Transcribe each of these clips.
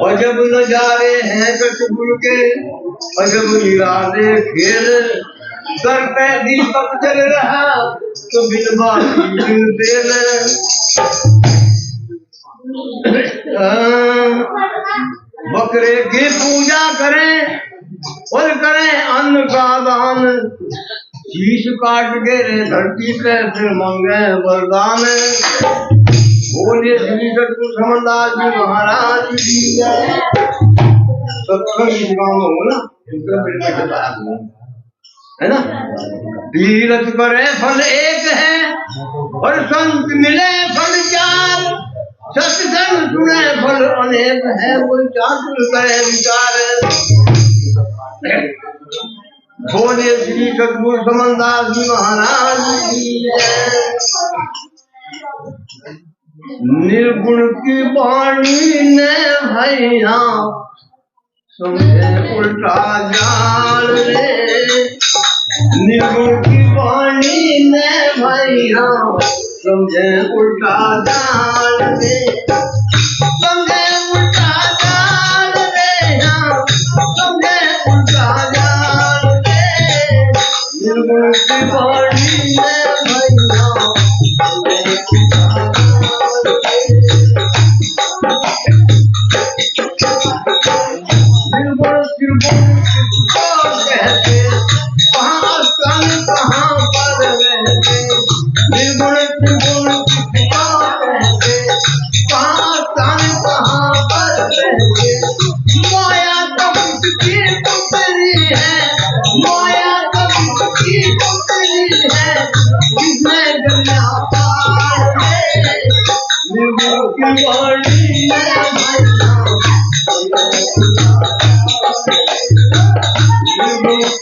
और जब नजारे हैं कटगुल के और जब निराले खेल सर पे दीपक जल रहा तो बिन हाँ, बकरे की पूजा करें और करें अन्न का दान शीश काट के धरती पे फिर मांगे वरदान। बोले श्री सतगुरु समरदास जी महाराज की सत्संग की दुकान में हो ना, इनका फिर मैं बता दूँ। है ना तीरथ करे फल एक है, और संत मिले फल चार सत्संग सुने फल अनेक है, वो चातुर करे विचार बोले श्री सतगुरु समनदास जी महाराज की जय। निर्गुण की वाणी ने भैया समझे उल्टा जाल रे। निर्गुण की वाणी ने भैया समझे उल्टा जाल रे।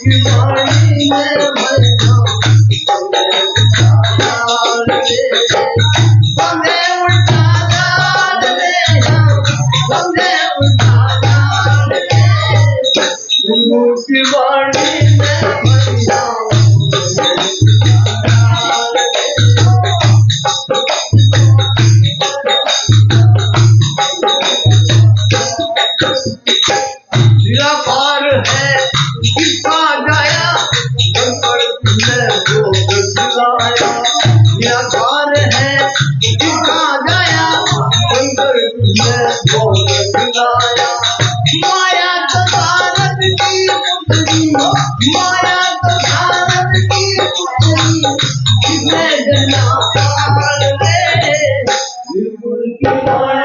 निराकार निराकार है किसका गया दिलाया माया तो भारत की पुत्री माया तो भारत की पुत्री मैं जना पार रे निर्गुण की वाणी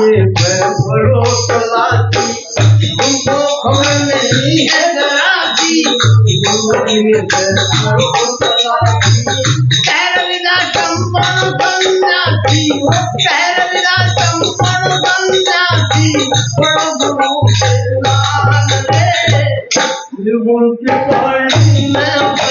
तुम अपने पैर भरो तलाशी तुमको खबर नहीं है जरा भी तुम अपने पैर भरो तलाशी पैर विदा चंपन संन्यासी पैर विदा चंपन संन्यासी बड़ो बड़ो लाल रे निर्गुण की पानी में